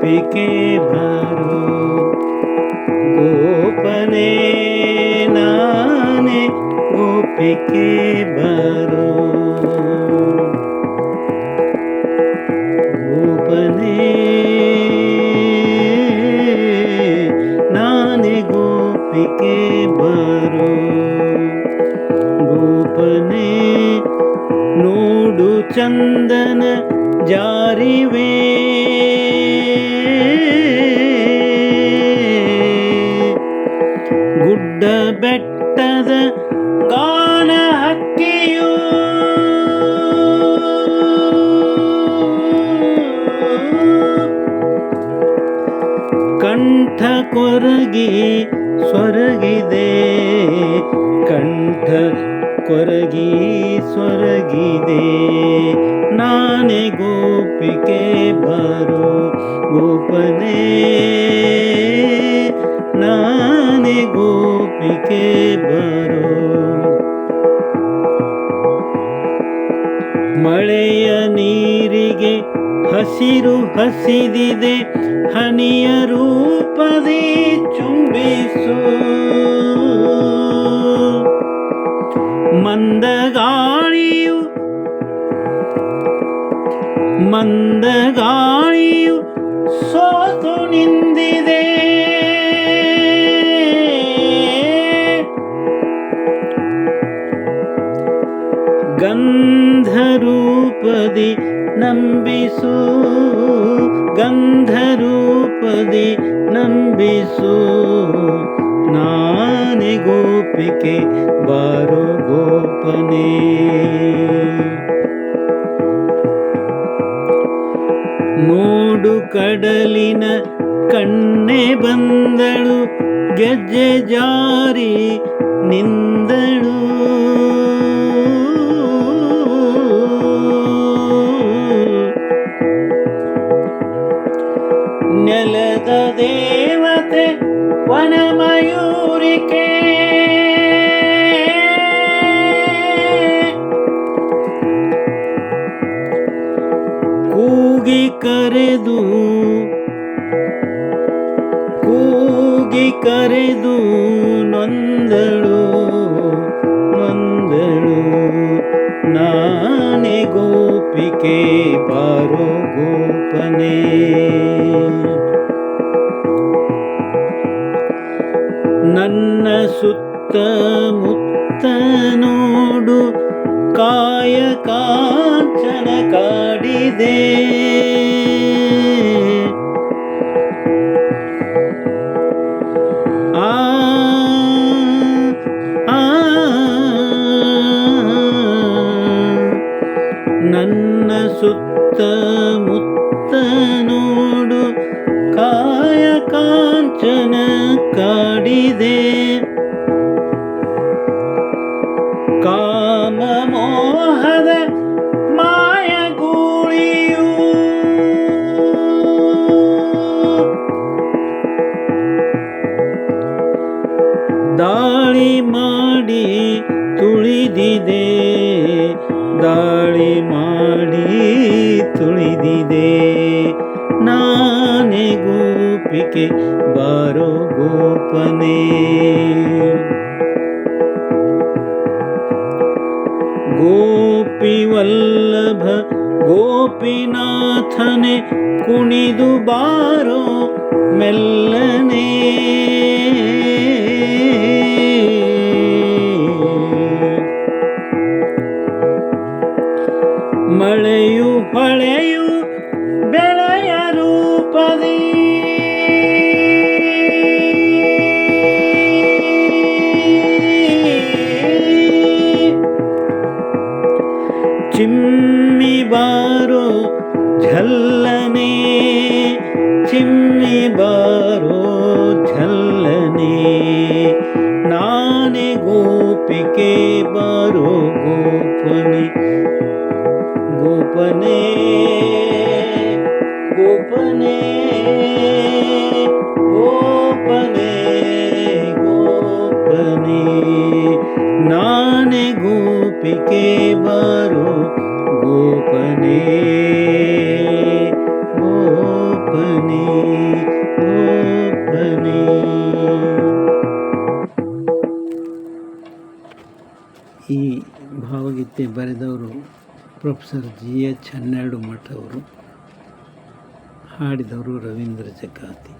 ಗೋಪಿಕೆ ಬರೋ ಗೋಪನೆ ನಾನೇ ಗೋಪಿಕೆ ಬರೋ ಗೋಪನೆ ನಾನೇ ಗೋಪಿಕೆ ಬರೋ ಗೋಪನೆ ನೋಡು ಚಂದನ ಜಾರಿವೆ. ಕಂಠ ಕೊರಗಿ ಸ್ವರಗಿದೆ. ಕಂಠ ಕೊರಗಿ ಸ್ವರಗಿದೆ. ನಾನೇ ಗೋಪಿಕೆ ಬರೋ ಗೋಪನೆ. ನಾನೇ ಗೋಪಿಕೆ ಬರೋ. ಮಳೆಯ ನೀರಿಗೆ ಹಸಿರು ಹಸಿದಿದೆ ಹನಿಯ ರೂಪದಿ ಚುಂಬಿಸು. ಮಂದಗಾಳಿಯು ಮಂದಗಾಳಿಯು ಸೋತು ನಿಂದಿದೆ ಗಂಧರೂಪದಿ ನಂಬಿಸು. ನಾನೇ ಗೋಪಿಕೆ ಬಾರೋ ಗೋಪನೆ. ನೋಡು ಕಡಲಿನ ಕಣ್ಣೆ ಬಂದಳು ಗೆಜ್ಜೆ ಜಾರಿ ನಿಂದಳು. ನೆಲದ ದೇವತೆ ವನಮಯೂರಿಕೆ. ಕೂಗಿ ಕರೆದು ಕೂಗಿ ಕರೆದು ನೊಂದಳು ನೊಂದಳು. ನಾನೇ ಗೋಪಿಕೆ ಬಾರೋ ಗೋಪನೆ. ನನ್ನ ಸುತ್ತ ಮುತ್ತ ನೋಡು ಕಾಯ ಕಾಂಚನ ಕಾಡಿದೆ ಕಾಂಚನ ಕಾಡಿದೆ ಕಾಮ ಮೋಹದ ಮಾಯಗೂಳಿಯು ದಾಳಿ ಮಾಡಿ ಬಾರೋ ಗೋಪನೆ. ಗೋಪಿ ವಲ್ಲಭ ಗೋಪಿನಾಥನೆ ಕುಣಿದು ಬಾರೋ ಬಾರೋ ಝಲ್ಲನೆ ಚಿಮ್ಮಿ ಬಾರೋ ಝಲ್ಲನೆ ನಾನೇ ಗೋಪಿಕೆ ಬಾರೋ ಗೋಪನೆ ಗೋಪನೆ ಗೋಪನೆ ಗೋಪನೆ ಈ ಭಾವಗೀತೆ ಬರೆದವರು ಪ್ರೊಫೆಸರ್ ಜಿ ಎಚ್ ಹನ್ನೆರಡು ಮಠ ಅವರು ಹಾಡಿದವರು ರವೀಂದ್ರ ಜಕಾತಿ